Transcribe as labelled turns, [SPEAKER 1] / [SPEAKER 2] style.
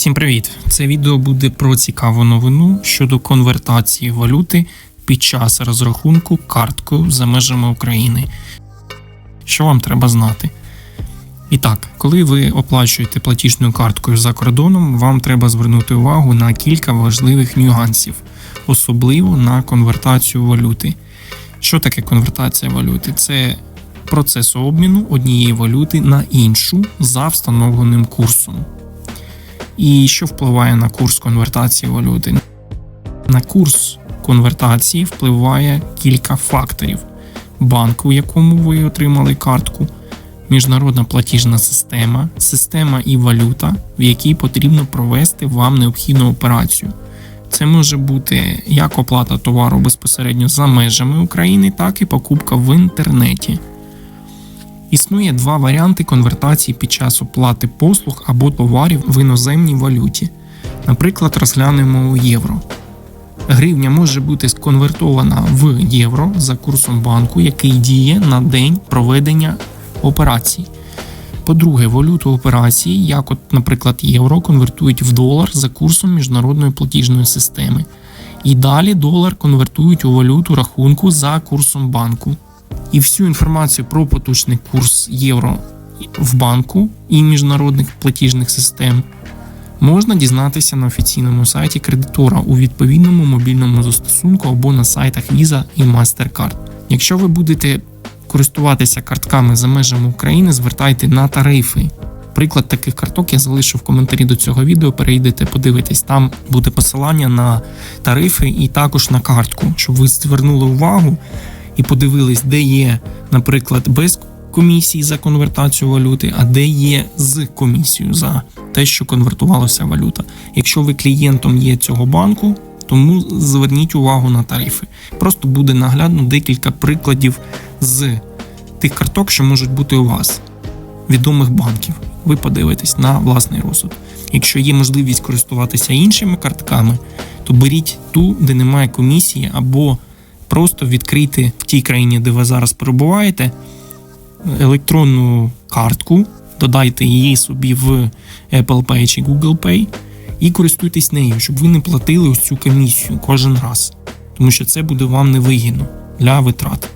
[SPEAKER 1] Всім привіт! Це відео буде про цікаву новину щодо конвертації валюти під час розрахунку карткою за межами України. Що вам треба знати? І так, коли ви оплачуєте платіжною карткою за кордоном, вам треба звернути увагу на кілька важливих нюансів, особливо на конвертацію валюти. Що таке конвертація валюти? Це процес обміну однієї валюти на іншу за встановленим курсом. І що впливає на курс конвертації валюти? На курс конвертації впливає кілька факторів: банк, у якому ви отримали картку, міжнародна платіжна система, система і валюта, в якій потрібно провести вам необхідну операцію. Це може бути як оплата товару безпосередньо за межами України, так і покупка в інтернеті. Існує два варіанти конвертації під час оплати послуг або товарів в іноземній валюті. Наприклад, розглянемо євро. Гривня може бути сконвертована в євро за курсом банку, який діє на день проведення операцій. По-друге, валюту операції, як, от, наприклад, євро, конвертують в долар за курсом міжнародної платіжної системи. І далі долар конвертують у валюту рахунку за курсом банку. І всю інформацію про поточний курс євро в банку і міжнародних платіжних систем можна дізнатися на офіційному сайті кредитора у відповідному мобільному застосунку або на сайтах Visa і MasterCard. Якщо ви будете користуватися картками за межами України, звертайте на тарифи. Приклад таких карток я залишу в коментарі до цього відео. Перейдете, подивитесь, там буде посилання на тарифи і також на картку, щоб ви звернули увагу і подивились, де є, наприклад, без комісії за конвертацію валюти, а де є з комісією за те, що конвертувалася валюта. Якщо ви клієнтом є цього банку, тому зверніть увагу на тарифи. Просто буде наглядно декілька прикладів з тих карток, що можуть бути у вас, відомих банків. Ви подивитесь на власний розсуд. Якщо є можливість користуватися іншими картками, то беріть ту, де немає комісії, або просто відкрийте в тій країні, де ви зараз перебуваєте, електронну картку, додайте її собі в Apple Pay чи Google Pay і користуйтесь нею, щоб ви не платили ось цю комісію кожен раз, тому що це буде вам невигідно для витрат.